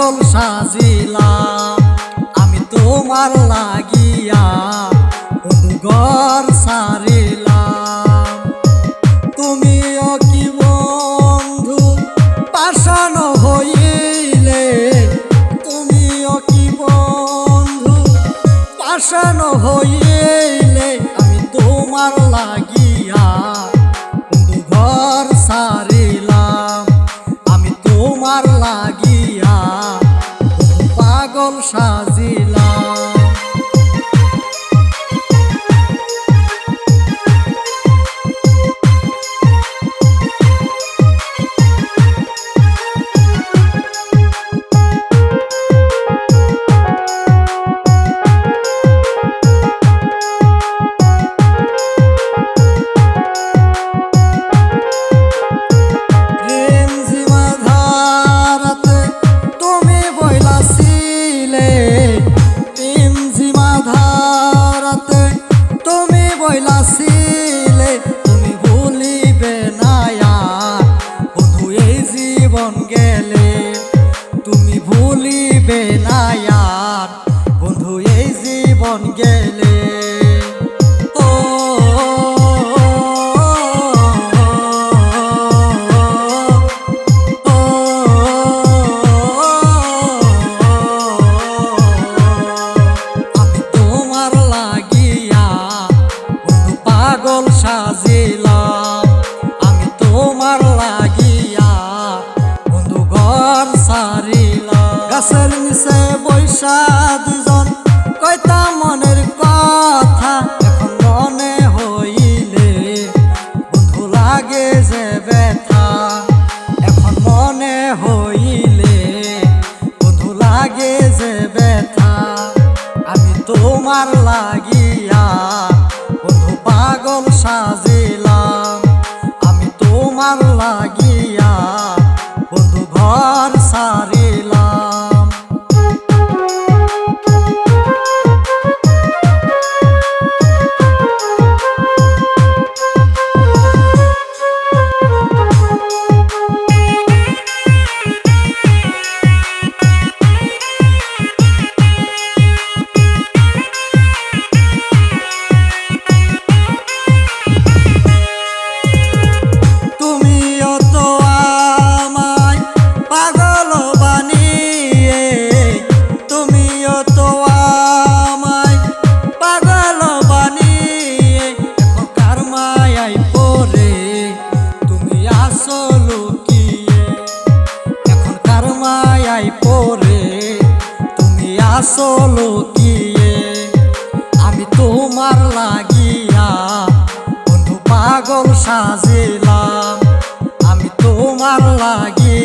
পাগল সাজিলা, আমি তোমার লাগিয়া ঘর সারিলাম তুমিও কি বন্ধু পাশান হইলে? তুমিও কি বন্ধু পাশান হইলে? আমি তোমার লাগি পাগল কয়টা মনের কথা এখন মনে হইলে, বন্ধু লাগে যে ব্যথা এখন মনে হইলে, বন্ধু লাগে যে ব্যথা। আমি তোমার লাগিয়া তুমি আসো আমি তোমার লাগিয়া বন্ধু পাগল সাজিলাম। আমি তোমার লাগি